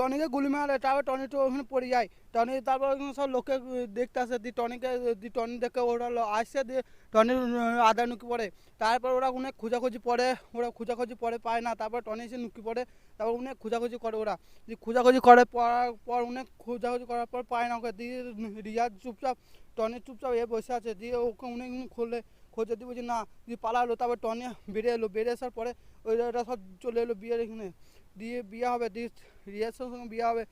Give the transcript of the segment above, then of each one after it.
টনিকে গুলি মারে তারপর টনি তো ওখানে পড়ে যায়। টনি তারপর সব লোকে দেখতে আসে, দি টনিকে, দি টনি দেখে ওরা আসছে দিয়ে টনির আদা নুকি পড়ে। তারপর ওরা অনেক খোঁজাখুঁজি পড়ে, ওরা খোঁজাখুঁজি পড়ে পায় না, তারপর টনি এসে নুকি পড়ে, তারপর অনেক খোঁজাখুঁজি করে ওরা। দিয়ে খোঁজাখুঁজি করে পড়ার পর, অনেক খোঁজাখুঁজি করার পর পায় না ওকে দিয়ে রিয়াজ চুপচাপ, টনি চুপচাপ এ বসে আছে, দিয়ে ওকে অনেক খুলে। খোঁজে দিয়ে বলছে, না দিয়ে পালালো। তারপর টনে বেরিয়ে এলো। বেরিয়ে আসার পরে ওইটা সব চলে এলো বিয়ের এখানে। দিয়ে বিয়ে হবে, দিয়ে সঙ্গে বিয়ে হবে।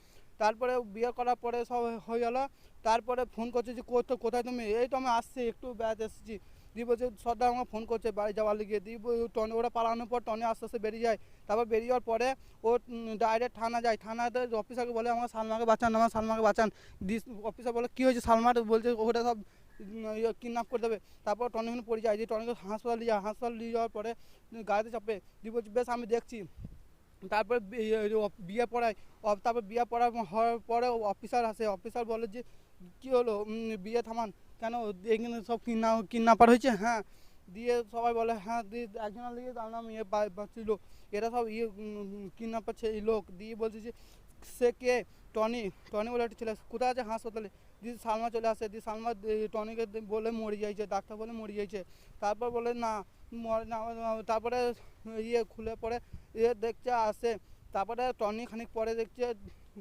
তারপরে বিয়ে করার পরে সব হয়ে গেলো। তারপরে ফোন করছে যে কোথায় কোথায় তুমি? এই তো আমি আসছি, একটু বেড়াতে এসেছি। দিয়ে বলছে, সর্দার আমাকে ফোন করছে বাড়ি যাওয়ার লিগে। দিয়ে টনে, ওরা পালানোর পর টনে আস্তে আস্তে বেরিয়ে যায়। তারপর বেরিয়ে যাওয়ার পরে ও ডাইরেক্ট থানা যায়। থানাতে অফিসারকে বলে আমার সালমাকে বাঁচান আমার সালমাকে বাঁচান। দিয়ে অফিসার বলে, কী হয়েছে সালমার? বলছে ওটা সব কিডন্যাপ করে দেবে। তারপর টনি ওখানে পড়ে যায়। যে টনিকে হাসপাতাল নিয়ে হাসপাতাল নিয়ে যাওয়ার পরে গাড়িতে চাপে। দিয়ে বলছে বেশ আমি দেখছি। তারপর বিয়ে পড়ায়। তারপর বিয়ে পড়া হওয়ার পরে অফিসার আসে। অফিসার বলে যে, কী হলো? বিয়ে থামান। কেন এখানে সব কিডনা কিডন্যাপার হয়েছে? হ্যাঁ। দিয়ে সবাই বলে হ্যাঁ দিয়ে একজনের লিগে তার নাম ইয়ে বাঁচছিল এরা সব ইয়ে কিডন্যাপার এই লোক। দিয়ে বলছে যে, সে কে? টনি টনি বলে একটা ছেলে কোথায় আছে হাসপাতালে? দিয়ে সালমা চলে আসে, দিদি সালমা টনিকে বলে মরে যাইছে, ডাক্তার বলে মরে যাইছে। তারপর বলে, না, মরে, না তারপরে ইয়ে খুলে পরে ইয়ে দেখছে, আসে। তারপরে টনি খানিক পরে দেখছে,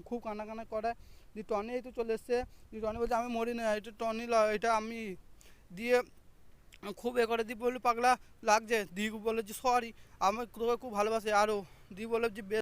খুব কান্না কান্না করে। দি, টনি এই তো চলে এসছে। দিয়ে টনি বলছে, আমি মরি না, এটা টনি এটা আমি দিয়ে খুব এ করে। দিয়ে বলল, পাগলা লাগছে। দি বলে যে, সরি আমি তোকে খুব ভালোবাসি। আরও দি বলে যে, "বে-